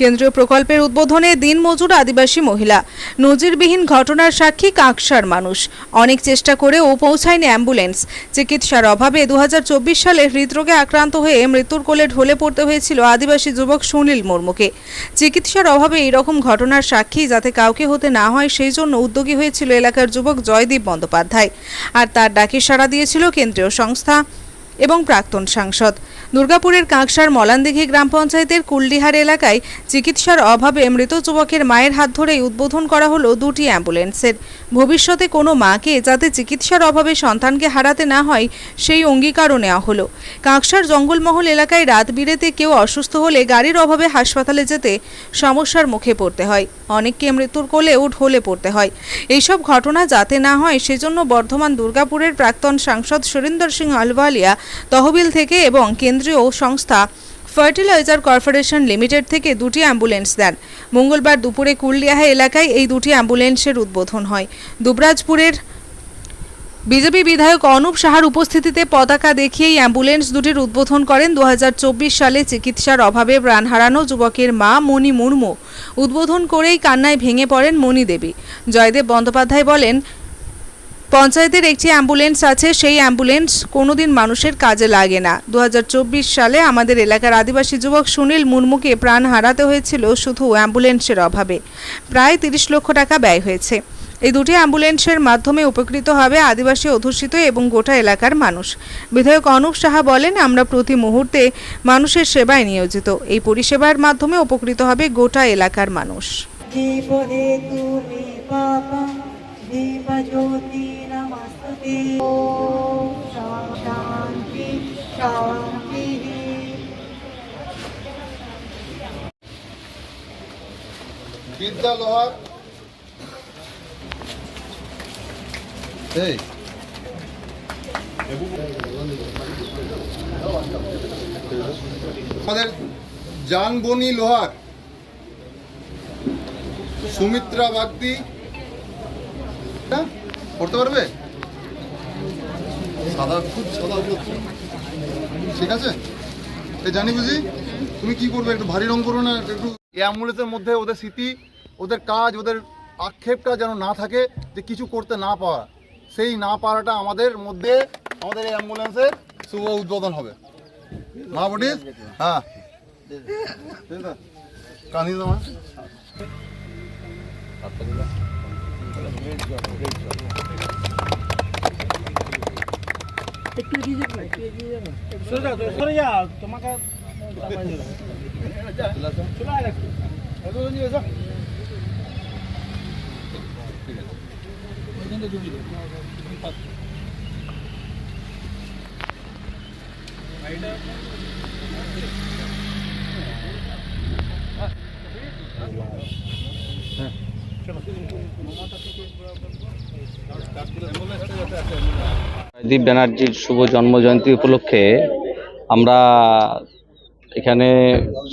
কেন্দ্রীয় প্রকল্পের উদ্বোধনে দিনমজুর আদিবাসী মহিলা। নজিরবিহীন ঘটনার সাক্ষী কাকসার মানুষ। অনেক চেষ্টা করেও পৌঁছায়নি অ্যাম্বুলেন্স। চিকিৎসার অভাবে দু হাজার চব্বিশ সালে হৃদরোগে আক্রান্ত হয়ে মৃত্যুর কোলে ঢলে পড়তে হয়েছিল আদিবাসী যুবক সুনীল মুর্মুকে। চিকিৎসার অভাবে এইরকম ঘটনার সাক্ষী যাতে কাউকে হতে না হয়, সেই জন্য উদ্যোগী হয়েছিল এলাকার যুবক জয়দীপ বন্দ্যোপাধ্যায়। আর তার ডাকে সাড়া দিয়েছিল কেন্দ্রীয় সংস্থা। এবং প্রাক্তন সাংসদ। দুর্গাপুরের কাঁকসার মলানদিঘি গ্রাম পঞ্চায়েতের কুলডিহার এলাকায় চিকিৎসার অভাবে মৃত যুবকের মায়ের হাত ধরেই উদ্বোধন করা হলো দুটি অ্যাম্বুলেন্সের। ভবিষ্যতে কোনো মাকে যাতে চিকিৎসার অভাবে সন্তানকে হারাতে না হয়, সেই অঙ্গীকারও নেওয়া হলো। কাঁকসার জঙ্গলমহল এলাকায় রাত বিরেতে কেউ অসুস্থ হলে গাড়ির অভাবে হাসপাতালে যেতে সমস্যার মুখে পড়তে হয়। অনেককে মৃত্যুর কোলে কোলেও ঢলে পড়তে হয়। এইসব ঘটনা যাতে না হয়, সেজন্য বর্ধমান দুর্গাপুরের প্রাক্তন সাংসদ সুরিন্দর সিং আলওয়ালিয়া তহবিল থেকে এবং কেন্দ্রীয় সংস্থা ফার্টিলাইজার কর্পোরেশন লিমিটেড থেকে দুটি অ্যাম্বুলেন্স দেন। মঙ্গলবার দুপুরে কুলডিয়াহা এলাকায় এই দুটি অ্যাম্বুলেন্সের উদ্বোধন হয়। দুবরাজপুরের বিজেপি বিধায়ক অনুপ সাহার উপস্থিতিতে পতাকা দেখিয়েই অ্যাম্বুলেন্স দুটির উদ্বোধন করেন দু হাজার চব্বিশ সালে চিকিৎসার অভাবে প্রাণ হারানো যুবকের মা মণি মুর্মু। উদ্বোধন করেই কান্নায় ভেঙে পড়েন মণি দেবী জয়দেব বন্দ্যোপাধ্যায় বলেন পঞ্চায়েতের একটি অ্যাম্বুলেন্স আছে, সেই অ্যাম্বুলেন্স কোনোদিন মানুষের কাজে লাগে না। দু হাজার চব্বিশ সালে আমাদের এলাকার আদিবাসী যুবক সুনীল মুর্মুকে প্রাণ হারাতে হয়েছিল শুধু অ্যাম্বুলেন্সের অভাবে। প্রায় তিরিশ লক্ষ টাকা ব্যয় হয়েছে। এই দুটি অ্যাম্বুলেন্সের মাধ্যমে উপকৃত হবে আদিবাসী অধ্যুষিত এবং গোটা এলাকার মানুষ। বিধায়ক অনুপ সাহা বলেন, আমরা প্রতি মুহূর্তে মানুষের সেবায় নিয়োজিত। এই পরিষেবার মাধ্যমে উপকৃত হবে গোটা এলাকার মানুষ। জীব হে তুমি পাপা দীপ জ্যোতি শান্তি বিদ্যা লোহার এই। আমাদের জানবনি লোহার সুমিত্রা বাগদি। এটা পড়তে পারবে? সাদা খুব সাদা হচ্ছে। ঠিক আছে? এ জানি বুঝি? তুমি কি করবে? একটু ভারী রং করো না, একটু অ্যাম্বুলেন্সের মধ্যে ওদের স্মৃতি, ওদের কাজ, ওদের আক্ষেপটা যেন না থাকে, যে কিছু করতে না পারা। সেই না পারাটা আমাদের মধ্যে, আমাদের এই অ্যাম্বুলেন্সের শুভ উদ্বোধন হবে। মা বটিস হ্যাঁ। কাঁদি তোমার একটু এগিয়ে যাবে একটু এগিয়ে যাবে সরে যাও সরে যাও তোমাকে দীপ ব্যানার্জির শুভ জন্মজয়ন্তী উপলক্ষে আমরা এখানে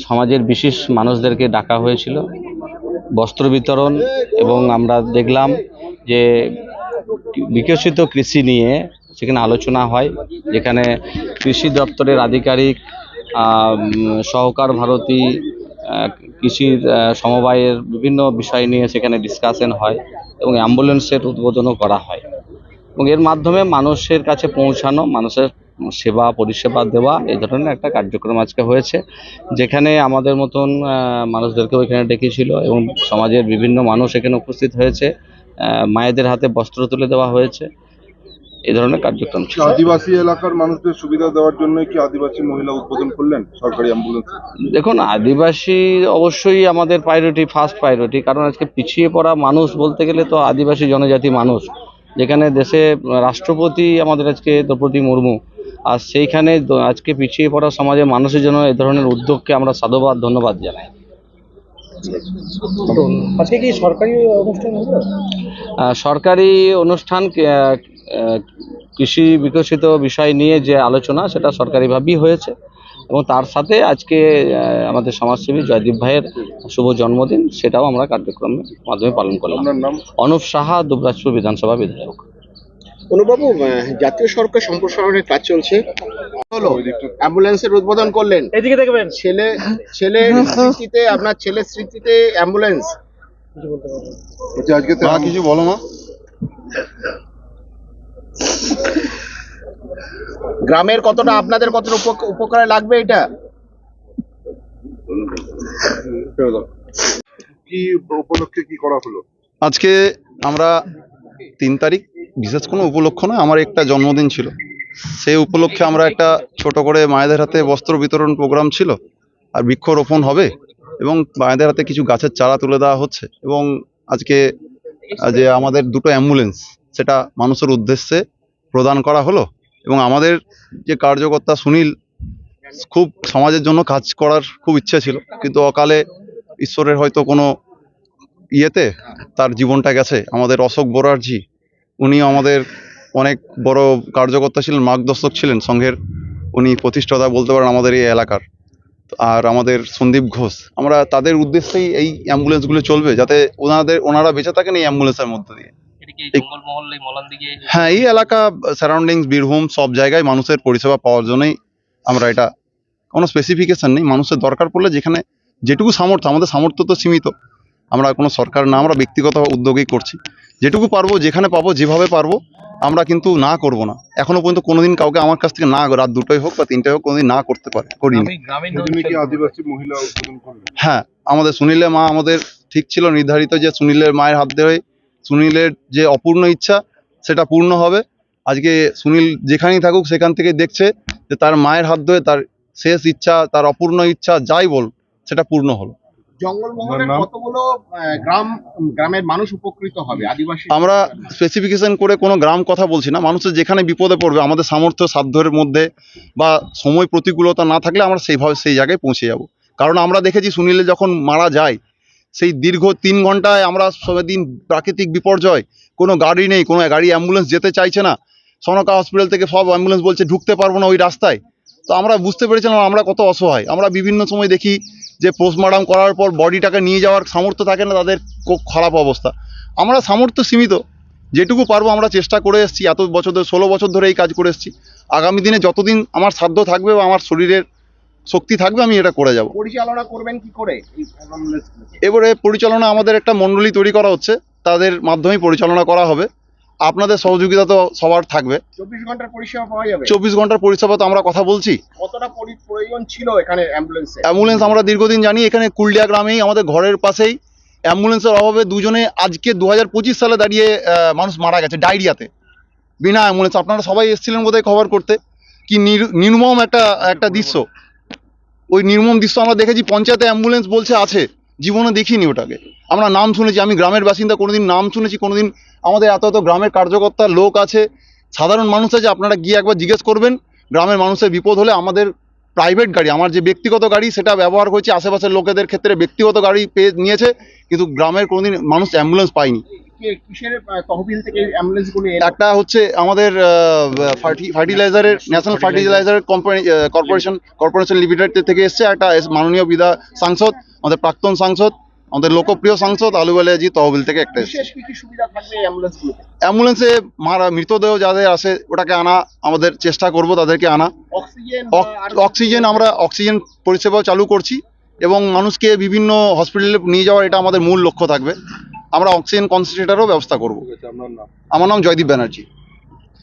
সমাজের বিশেষ মানুষদেরকে ডাকা হয়েছিল। বস্ত্র বিতরণ এবং আমরা দেখলাম যে বিকশিত কৃষি নিয়ে সেখানে আলোচনা হয়, যেখানে কৃষি দপ্তরের আধিকারিক সহকার ভারতী কৃষির সমবায়ের বিভিন্ন বিষয় নিয়ে সেখানে ডিসকাশন হয় এবং অ্যাম্বুলেন্সের উদ্বোধনও করা হয়। এবং এর মাধ্যমে মানুষের কাছে পৌঁছানো মানুষের সেবা পরিষেবা দেওয়া এই ধরনের একটা কার্যক্রম আজকে হয়েছে যেখানে আমাদের মতন মানুষদেরকেও এখানে ডেকেছিল এবং সমাজের বিভিন্ন মানুষ এখানে উপস্থিত হয়েছে। মায়েদের হাতে বস্ত্র তুলে দেওয়া হয়েছে। এই ধরনের কার্যক্রম ছিল। আদিবাসী এলাকার মানুষদের সুবিধা দেওয়ার জন্য কি আদিবাসী মহিলা উদ্বোধন করলেন সরকারি অ্যাম্বুলেন্স? দেখুন আদিবাসী অবশ্যই আমাদের প্রায়োরিটি ফার্স্ট প্রায়োরিটি কারণ আজকে পিছিয়ে পড়া মানুষ বলতে গেলে তো আদিবাসী জনজাতি মানুষ। যেখানে দেশে রাষ্ট্রপতি আমাদের আজকে দ্রৌপদী মুর্মু আর সেইখানে আজকে পিছিয়ে পড়া সমাজের মানুষের জন্য এ ধরনের উদ্যোগকে আমরা সাধুবাদ ধন্যবাদ জানাই। আজকে কি সরকারি অনুষ্ঠান সরকারি কৃষি বিকশিত বিষয় নিয়ে যে আলোচনা সেটা সরকারিভাবেই হয়েছে। এবং তার সাথে আজকে আহ, আমাদের সমাজসেবী জয়দীপ ভাইয়ের শুভ জন্মদিন সেটাও আমরা কার্যক্রমের মাধ্যমে পালন করলাম। নাম? অনুপ সাহা দুবরাজপুর বিধানসভা বিধায়ক। অনুবাবু আহ, জাতীয় সড়কের সম্প্রসারণের কাজ চলছে। হলো অ্যাম্বুলেন্সের উদ্বোধন করলেন। এদিকে দেখবেন। ছেলে ছেলের স্মৃতিতে আপনার ছেলের স্মৃতিতে অ্যাম্বুলেন্স। আজকে তো কিছু বলো মা। গ্রামের কতটা আপনাদের কতটা উপক- উপকারে লাগবে এটা? কি উপলক্ষে কি করা হলো? আজকে আমরা তিন তারিখ বিশেষ কোনো উপলক্ষ না আমার একটা জন্মদিন ছিল। সেই উপলক্ষে আমরা একটা ছোট করে মায়েদের হাতে বস্ত্র বিতরণ প্রোগ্রাম ছিল আর বৃক্ষরোপণ হবে এবং মায়েদের হাতে কিছু গাছের চারা তুলে দেওয়া হচ্ছে এবং আজকে যে আমাদের দুটো অ্যাম্বুলেন্স সেটা মানুষের উদ্দেশ্যে প্রদান করা হলো। এবং আমাদের যে কার্যকর্তা সুনীল, খুব সমাজের জন্য কাজ করার খুব ইচ্ছে ছিল। কিন্তু অকালে ঈশ্বরের হয়তো কোনো ইয়েতে তার জীবনটা গেছে। আমাদের অশোক বোরারজি, উনিও আমাদের অনেক বড় কার্যকর্তা ছিলেন, মার্গদর্শক ছিলেন সংঘের। উনি প্রতিষ্ঠাতা বলতে পারেন আমাদের এই এলাকার। আর আমাদের সন্দীপ ঘোষ। আমরা তাদের উদ্দেশ্যেই এই অ্যাম্বুলেন্সগুলো চলবে যাতে ওনাদের, ওনারা বেঁচে থাকেন এই অ্যাম্বুলেন্সের মধ্যে দিয়ে। হ্যাঁ এই এলাকা সারাউন্ডিংস বীরভূম সব জায়গায় মানুষের পরিষেবা পাওয়ার জন্যই আমরা এটা কোনো স্পেসিফিকেশন নেই। মানুষের দরকার পড়লে যেখানে যেটুকু সামর্থ্য আমাদের সামর্থ্য তো সীমিত। আমরা কোনো সরকার না আমরা ব্যক্তিগত উদ্যোগেই করছি। যেটুকু পারব যেখানে পাবো যেভাবে পারব আমরা কিন্তু না করব না। এখনও পর্যন্ত কোনোদিন কাউকে আমার কাছ থেকে না রাত দুটোই হোক বা তিনটাই হোক কোনোদিন না করতে পারে করিনি। হ্যাঁ আমাদের সুনীলের মা আমাদের ঠিক ছিল নির্ধারিত যে সুনীলের মায়ের হাত ধরে সুনীলের যে অপূর্ণ ইচ্ছা সেটা পূর্ণ হবে। আজকে সুনীল যেখানেই থাকুক সেখান থেকে দেখছে যে তার মায়ের হাত ধরে তার শেষ ইচ্ছা তার অপূর্ণ ইচ্ছা যাই বল সেটা পূর্ণ হলো। গ্রাম গ্রামের মানুষ উপকৃত হবে আদিবাসী? আমরা স্পেসিফিকেশন করে কোনো গ্রাম কথা বলছি না। মানুষের যেখানে বিপদে পড়বে আমাদের সামর্থ্য সাধ্যের মধ্যে বা সময় প্রতিকূলতা না থাকলে আমরা সেইভাবে সেই জায়গায় পৌঁছে যাব। কারণ আমরা দেখেছি সুনীলে যখন মারা যায় সেই দীর্ঘ তিন ঘন্টায় আমরা দিন প্রাকৃতিক বিপর্যয়, কোনো গাড়ি নেই, কোনো গাড়ি অ্যাম্বুলেন্স যেতে চাইছে না। সনকা হসপিটাল থেকে সব অ্যাম্বুলেন্স বলছে, ঢুকতে পারব না ওই রাস্তায়। তো আমরা বুঝতে পেরেছিলাম আমরা কত অসহায়। আমরা বিভিন্ন সময় দেখি যে পোস্টমর্টম করার পর বডিটাকে নিয়ে যাওয়ার সামর্থ্য থাকে না, তাদের খুব খারাপ অবস্থা। আমরা সামর্থ্য সীমিত। যেটুকু পারব আমরা চেষ্টা করে এসেছি। এত বছর ধরে, ষোলো বছর ধরে এই কাজ করে এসেছি। আগামী দিনে যতদিন আমার সাধ্য থাকবে বা আমার শরীরের শক্তি থাকবে আমি এটা করে যাব। পরিচালনা করবেন কি করে? এবারে পরিচালনা আমাদের একটা মণ্ডলী তৈরি করা হচ্ছে তাদের মাধ্যমেই পরিচালনা করা হবে। আপনাদের সহযোগিতা তো সবার থাকবে। চব্বিশ ঘণ্টার পরিষেবা পাওয়া যাবে? চব্বিশ ঘণ্টার পরিষেবা তো আমরা কথা বলছি। কতটা প্রয়োজন ছিল এখানে অ্যাম্বুলেন্সে অ্যাম্বুলেন্স আমরা দীর্ঘদিন জানি এখানে কুলডিয়া গ্রামেই আমাদের ঘরের পাশেই অ্যাম্বুলেন্সের অভাবে দুজনে আজকে দু হাজার পঁচিশ সালে দাঁড়িয়ে আহ, মানুষ মারা গেছে ডায়রিয়াতে। বিনা অ্যাম্বুলেন্স। আপনারা সবাই এসেছিলেন বোধহয় খবর করতে। কি নির- নির্মম একটা একটা দৃশ্য। ওই নির্মম দৃশ্য আমরা দেখেছি, পঞ্চায়েতে অ্যাম্বুলেন্স বলছে আছে। জীবনে দেখিনি ওটাকে। আমরা নাম শুনেছি, আমি গ্রামের বাসিন্দা, কোনোদিন নাম শুনেছি, কোনোদিন আমাদের এত এত গ্রামের কার্যকর্তা লোক আছে, সাধারণ মানুষ আছে, আপনারা গিয়ে একবার জিজ্ঞেস করবেন। গ্রামের মানুষের বিপদ হলে আমাদের প্রাইভেট গাড়ি, আমার যে ব্যক্তিগত গাড়ি, সেটা ব্যবহার করেছে, আশেপাশের লোকেদের ক্ষেত্রে ব্যক্তিগত গাড়ি পেয়ে নিয়েছে, কিন্তু গ্রামের কোনোদিন মানুষ অ্যাম্বুলেন্স পায়নি। কিসের তহবিল থেকে অ্যাম্বুলেন্সগুলো একটা হচ্ছে আমাদের ফার্টিলাইজারের national fertiliser company corporation corporation limited থেকে এসছে একটা মাননীয় বিধা সাংসদ আমাদের প্রাক্তন সাংসদ আমাদের লোকপ্রিয় সাংসদ আলুবালাজি তহবিল থেকে একটা অ্যাম্বুলেন্সে মারা মৃতদেহ যাদের আসে ওটাকে আনা আমাদের চেষ্টা করব তাদেরকে আনা। অক্সিজেন আমরা অক্সিজেন পরিষেবাও চালু করছি এবং মানুষকে বিভিন্ন হসপিটালে নিয়ে যাওয়ার এটা আমাদের মূল লক্ষ্য থাকবে। আমরা অক্সিজেন কনসেন্ট্রেটারও ব্যবস্থা করব। আমার নাম জয়দীপ ব্যানার্জি।